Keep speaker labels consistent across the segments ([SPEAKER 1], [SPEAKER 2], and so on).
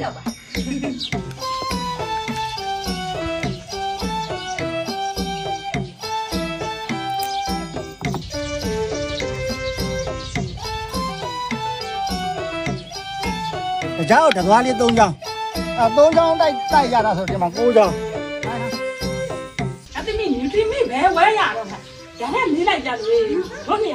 [SPEAKER 1] ကြောက်ပါ
[SPEAKER 2] တကြားတော့တသွားလေး၃ချောင်းအဲ၃ချောင်းတိုက်တိုက်ရတာဆိုဒီမှာ၉ချောင်း
[SPEAKER 3] အတိမိနျူထရီမီပဲဝဲရတော့မှာဒါနဲ့လေးလိုက်ကြလို့တို့နေ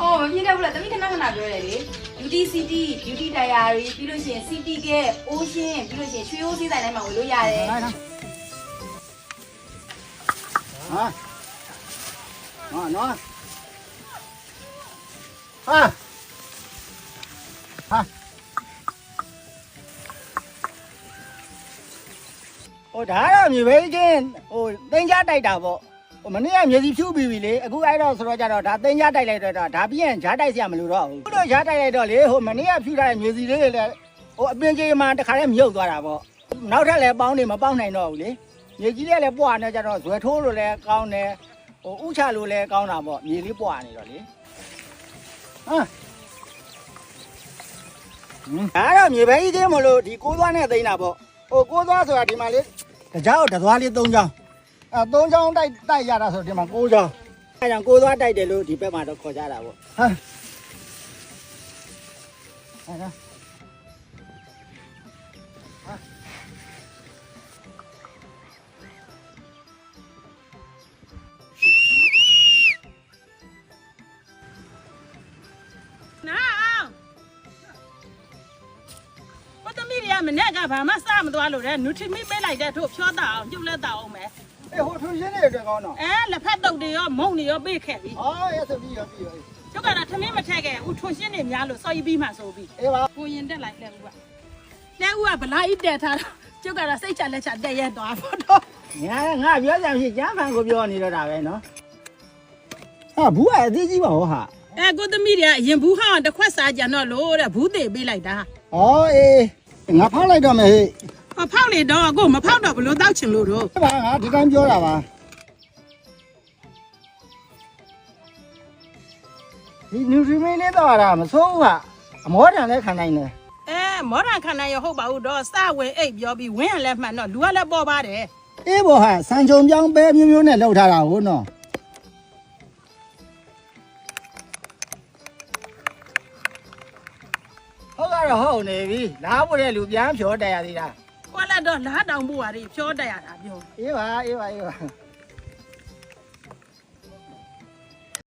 [SPEAKER 3] အောင်ဖြည့်တတ်ဘူးခဲ့
[SPEAKER 1] အော်မပြင်းတတ်ဘူးလားတမိခဏခဏပြောရတယ်လေ beauty city beauty diary ပြီးလို့ရှိရင် city က ocean ပြီးလို့ရှိရင်ရွှေအိုးစည်းဆိုင်တိုင်းမှာဝင်လို့ရတယ်
[SPEAKER 2] ဟာဟာနော်ဟာဟာဟိုဒါတော့မြေပဲချင်းဟိုတင်ကြတိုက်တာပေါ့ဟို မနေ့ကမျက်စိဖြူပြီးပြီလေအခုအဲ့တော့ဆိုတော့ကြတော့ဒါသိန်းကြားတိုက်လိုက်တော့ဒါပြီးရင်ကြားတိုက်စရာမလိုတော့ဘူးခုတော့ကြားတိုက်လိုက်တော့လေဟိုမနေ့ကဖြူထားတဲ့မျက်စိလေးတွေလည်းဟိုအပင်ကြီးမှာတခါတည်းမြုပ်သွားတာပေါ့နောက်ထပ်လည်းပေါင်းနေမပေါက်နိုင်တော့ဘူးလေမြေကြီးလေးလည်းပွားနေကြတော့ဇွဲထိုးလို့လည်းကောင်းတယ်ဟိုဥချလို့လည်းကောင်းတာပေါ့မြေလေးပွားနေတော့လေဟမ်အဲ့တော့မြေပဲကြီးသေးမလို့ဒီကိုးသွားနဲ့သိန်းတာပေါ့ဟိုကိုးသွားဆိုတာဒီမှာလေတကြောက်တသွားလေး၃ချောင်း အဲ၃ချောင်းတိုက်တိုက်ရတာဆိုဒီမှာ၉ချောင်းအဲကြောင့်ကိုးသွားတိုက်တယ်လို့ဒီဘက်မှာတော့ခေါ်ကြတာပေါ့ဟမ်အဲ့ဒါ
[SPEAKER 3] နာအောင်ဘာသမီးတွေကမနဲ့ကဘာမှစားမသွားလို့တဲ့နျူထရီမီပေးလိုက်တဲ့တို့ဖြောတာအောင်ပြုတ်လက်တာအောင်မယ်
[SPEAKER 2] အေးဟိုထူရှင်းနေတယ်ကောင်းတော့
[SPEAKER 3] အဲလက်ဖက်တုပ်တွေရောမုံတွေရောပေးခဲ့ပြီ
[SPEAKER 2] အော်ရသပြီးရပြီးရ
[SPEAKER 3] ကျုပ်ကတော့ထမင်းမထက်ခဲ့ဦးထွန်ရှင်းနေများလို့စော်ရီပြီးမှဆိုပြီး
[SPEAKER 2] အေးပါ
[SPEAKER 3] ကိုရင်တက်လိုက်လက်ဦးကလက်ဦးကဗလာကြီးတက်ထားတော့ကျုပ်ကတော့စိတ်ချလက်ချတက်ရဲသွားဖို့တော့
[SPEAKER 2] ညာငါပြောကြဖြစ်ကျမ်းဖန်ကိုပြောနေတော့တာပဲနော်ဟာဘူးကအသေးကြီးပါဟောဟာ
[SPEAKER 3] အဲကိုသမီးတွေကအရင်ဘူးဟောင်းတစ်ခွက်စားကြတော့လို့တဲ့ဘူးသေးပေးလိုက်တာ
[SPEAKER 2] ဩအေးငါဖောက်လိုက်တော့မယ်ဟေ့
[SPEAKER 3] ဟောဖောက်လေတော့ကိုမဖောက်တော့ဘလို့တောက်ချင်လို့တော့
[SPEAKER 2] ဘာငါဒီတိုင်းပြောတာပါဒီနျူထရီမင်းလေးတော့တာမဆိုးဘူးဟာအမောတန်လည်းခံနိုင်တယ်
[SPEAKER 3] အဲမောရန်ခန္ဓာရဟုတ်ပါဘူးတော့စဝင်အိတ်ပြောပြီးဝင်းရလဲမှန်တော့လူကလည်းပေါ်ပါတယ်
[SPEAKER 2] အေးဘောဟာစံချုံပြောင်းပဲမျိုးမျိုးနဲ့လှုပ်ထားတာဟုတ်နော်ဟုတ်ကတော့ဟုတ်နေပြီလားဖို့တဲ့လူပြန်ဖြောတက်ရသေးတာ
[SPEAKER 3] ကိုလည်း တော့လားတောင်ဖို့ရတယ်ဖြောတက်ရတာပြော
[SPEAKER 2] အေးပါအေးပါအေးပါ